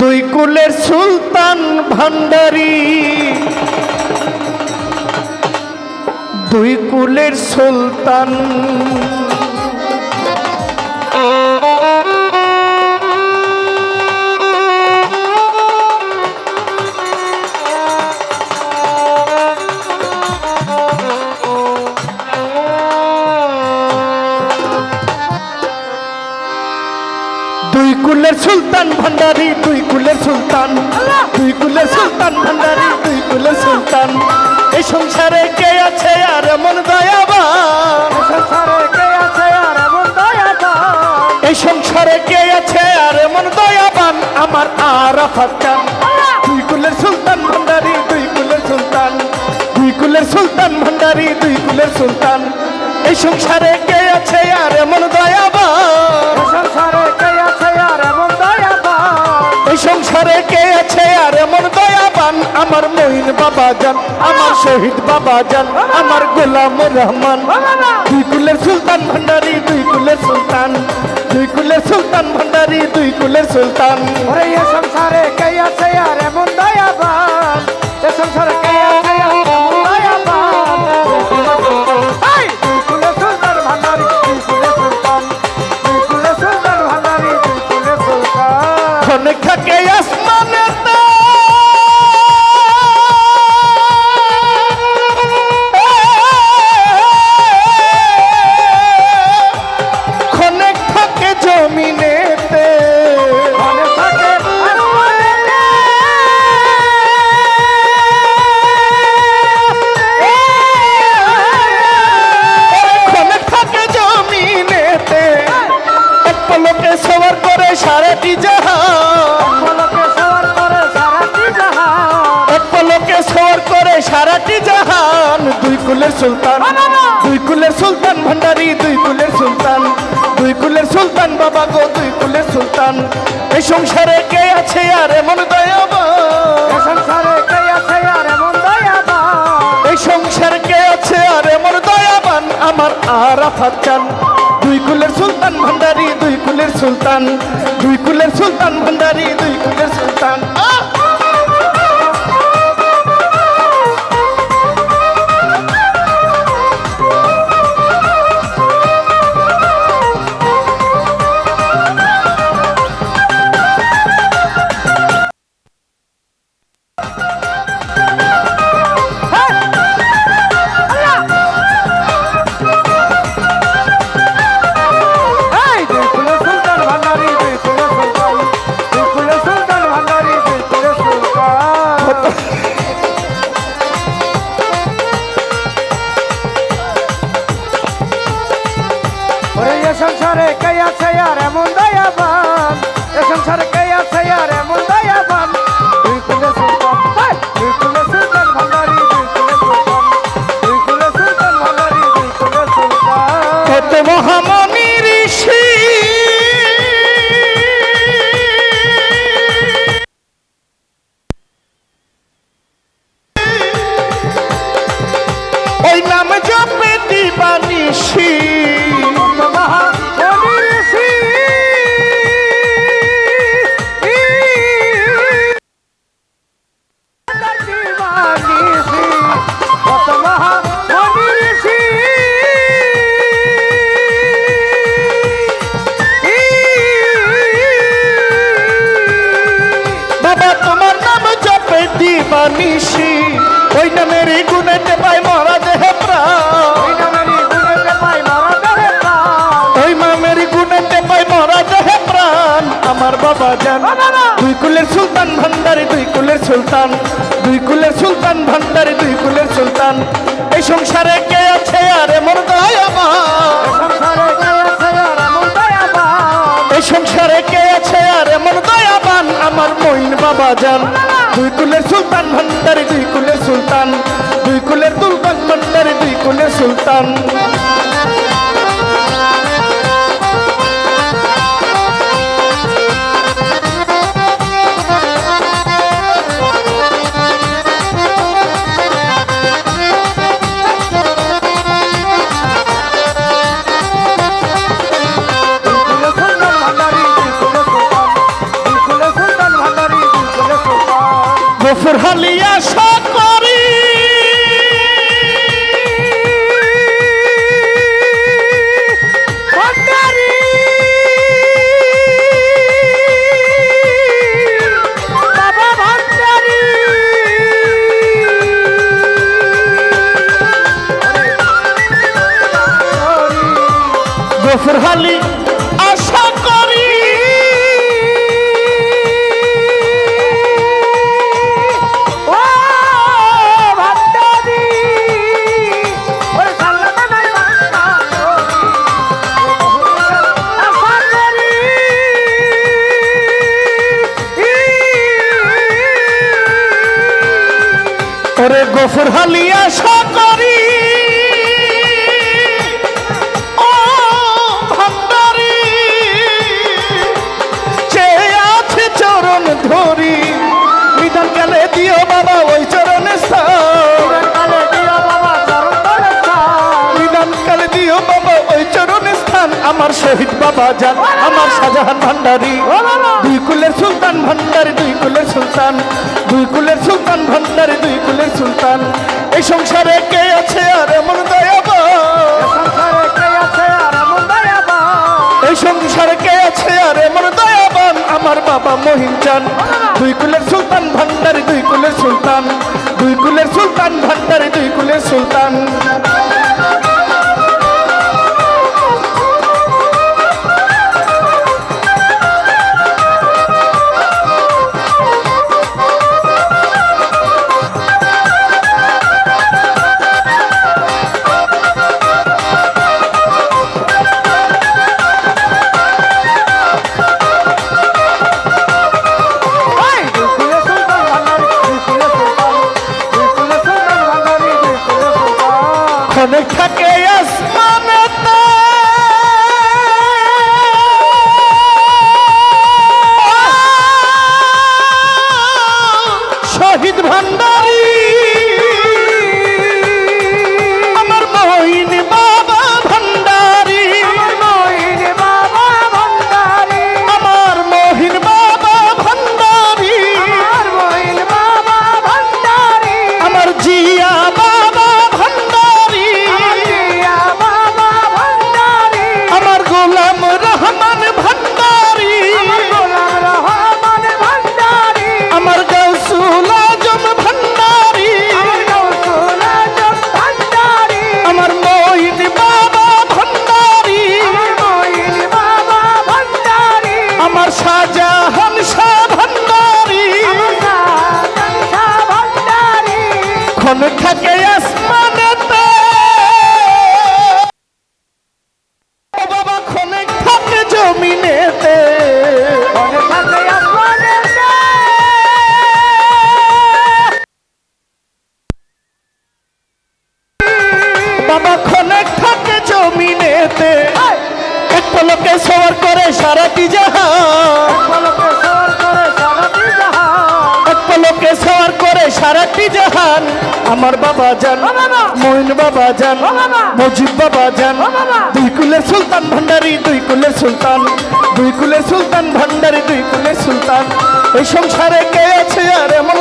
দুই কুলের সুলতান ভান্ডারি। দুই কুলের সুলতান সুলতান ভান্ডারি দুই কুলের সুলতান। দুই কুলের সুলতান ভান্ডারি দুই কুলের সুলতান। এই সংসারে কে আছে আর এমন দয়াবান? সংসারে কে আছে আর এমন দয়াবান? এই সংসারে কে আছে আর এমন দয়াবান? আমার আরাফাত চান দুই কুলের সুলতান ভান্ডারি দুই কুলের সুলতান। দুই কুলের সুলতান ভান্ডারি দুই কুলের সুলতান। এই সংসারে কে আছে আর এমন সংসারে কে আছে? আর এমন দয়াবান আমার মহিন বাবা যান আমার শহীদ বাবা যান আমার গোলাম রহমান। দুই কুলের সুলতান ভান্ডারি, দুই কুলের সুলতান। দুই কুলের সুলতান ভান্ডারি, দুই কুলের সুলতান। সংসারে কে আছে? আর এমন এই সংসারে কে আছে আর এমন এ সংসারে কে আছে আর এমন দয়াবান? এই সংসার কে আছে আর এমন দয়াবান? আমার আরাফাত চান দুই কুলের সুলতান ভান্ডারি দুই কুলের সুলতান দুই কুলের সুলতান ভান্ডারি দুই কুলের সুলতান। সুলতান দিবানিশি ওই নামের গুণেতে পাই মরা দেহে প্রাণ। ওই মামের গুণেতে পাই মরা দেহে প্রাণ। আমার বাবা জান দুই কুলের সুলতান ভান্ডারি দুই কুলের সুলতান। দুই কুলের সুলতান ভান্ডারি দুই কুলের সুলতান। এই সংসারে কে আছে আর এমন দয়াবান? মইন বাবা যান দুই কুলের সুলতান ভান্ডারে, দুই কুলের সুলতান। দুই কুলের তুলতান ভান্ডারে, দুই কুলের সুলতান। গফর আশা করি ও ভান্ডারি চেয়ে আছে চরণ ধরি নিদান কালে দিও বাবা ওই চরণে স্থান। কালে দিও বাবা ওই চরণে স্থান। আমার শহীদ বাবা যান আমার শাহজাহান ভান্ডারি। দুই কুলের সুলতান ভান্ডারি দুই কুলের সুলতান দুই কুলের সুলতান ভান্ডারি দুই কুলের সুলতান। এই সংসারে কে আছে আর এমন এই সংসারে কে আছে আর এমন দয়াবান? আমার বাবা মহিন চান দুই কুলের সুলতান ভান্ডারি দুই কুলের সুলতান। দুই কুলের সুলতান ভান্ডারি দুই কুলের সুলতান। আমার বাবা যান! মইন বাবা যান মজিব বাবা! যান! দুই কুলের সুলতান ভান্ডারি দুই কুলের সুলতান দুই কুলের সুলতান ভান্ডারি দুই কুলের সুলতান এই সংসারে কে আছে আর এমন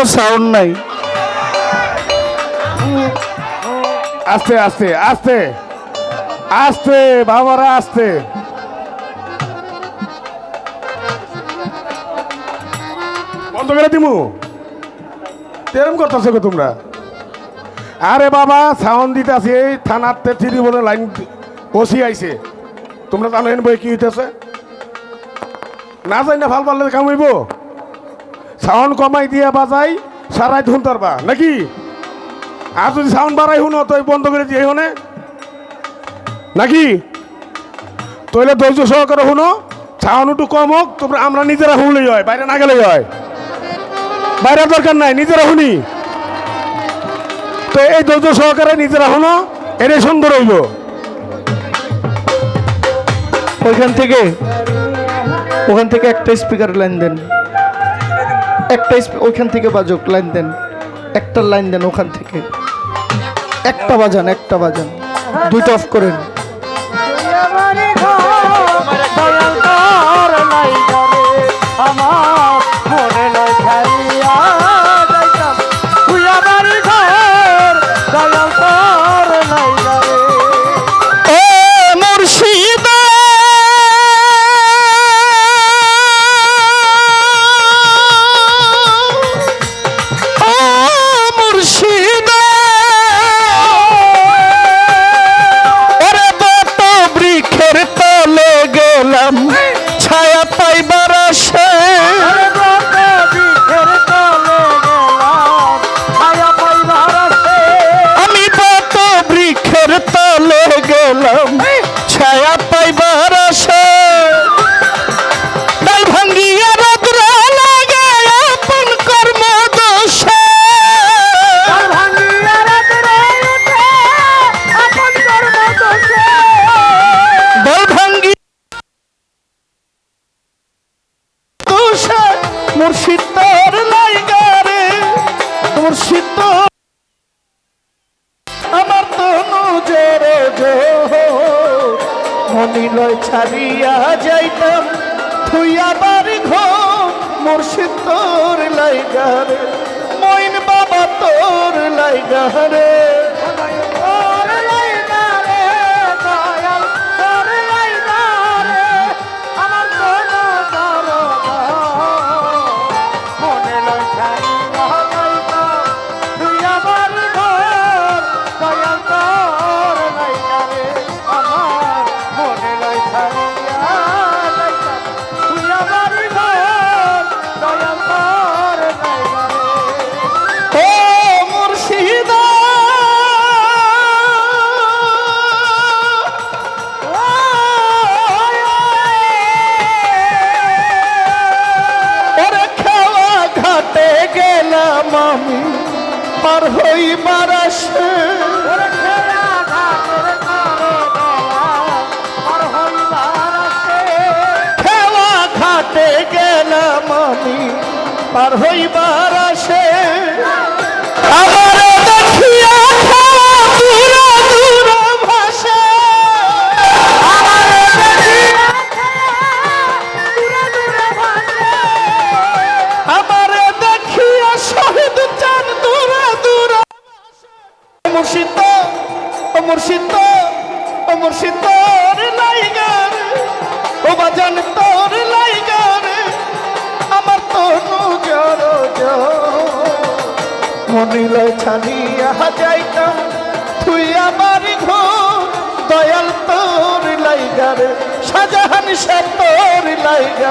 কোনো সাউন্ড নাই। আস্তে আস্তে আস্তে। আস্তে, বাবারা, আস্তে। বন্ধ করে দিমু। তেরম করতেছো গো তোমরা। আরে বাবা সাউন্ড দিতে আছে এই থানাতে বলে লাইন ওসি আইছে। তোমরা জানো বই কি হইতেছে? না যাই না ভালো পারলে কামাইব সাউন্ড কমাই দিয়ে বাজাই, সারাই ধুন তারবা নাকি? আর যদি সাউন্ড বাড়াই শুনো, তো বন্ধ করে দিয়ে শুনে। নাকি? তইলে ধৈর্য সহকারে শুনো, সাউন্ড একটু কম হোক, তোমরা আমরা নিজেরা শুনলেই হয়, বাইরে না গেলেই হয়। বাইরের দরকার নাই, নিজেরা শুনি। তো এই ধৈর্য সহকারে নিজেরা শুনো এটাই সুন্দর হইব। ওইখান থেকে, ওখান থেকে একটা স্পিকার লাইন দেন। একটা ওইখান থেকে বাজুক, লাইন দেন। একটা লাইন দেন ওখান থেকে। একটা বাজান একটা বাজান। দুইটা অফ করেন। তুই আবার ঘো মুর্শিদ তোর লাইগারে মইন বাবা তোর লাইগারে তোর পার হই মারাশে খেলা ঘাটে গেলাম আমি পার হইবার তোর লাইগা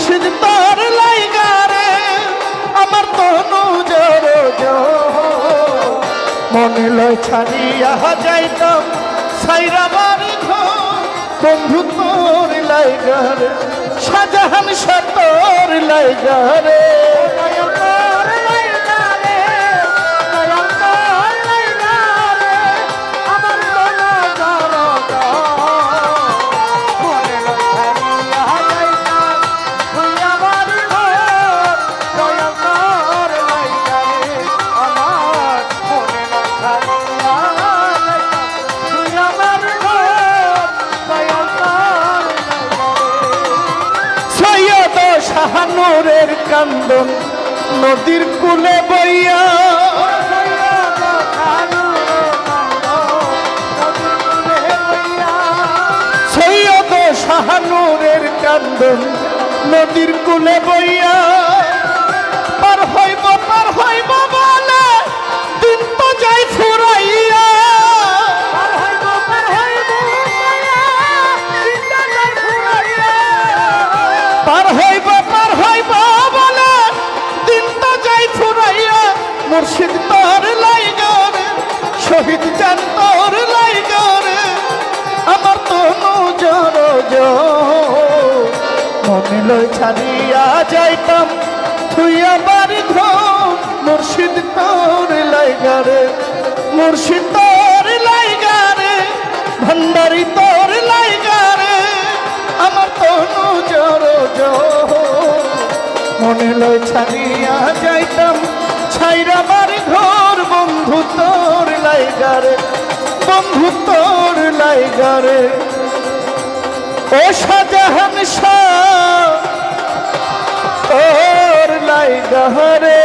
মুর্শিদ তোর লাইগারে আমার তনু জর মনে লয় ছাড়িয়া যাইতাম, সাইরা বাড়ি ঘর, বন্ধু তোর লাইগারে সাজাহান সাতর তোর লাইগারে নদীর কুলে বইয়া। সৈয়দ শাহানুরের কান্দন নদীর কুলে বইয়া। মুর্শিদ তোর লাইগরে, শহীদ চান তোর লাইগরে। আমার তো নজর মনে লই ছাড়িয়া যাইতাম, থুইয়া বাড়ি ঘর। মুর্শিদ তোর লাইগারে, মুর্শিদ তোর লাইগারে ভণ্ডারি তোর লাইগারে। আমার তো নজর মনে লয় ছাড়িয়া যাইতাম ছাইরা বাড়ি ঘর বন্ধু তোর লাইগারে বন্ধু তোর লাইগারে ও শাহজাহান শাহ তোর লাইগারে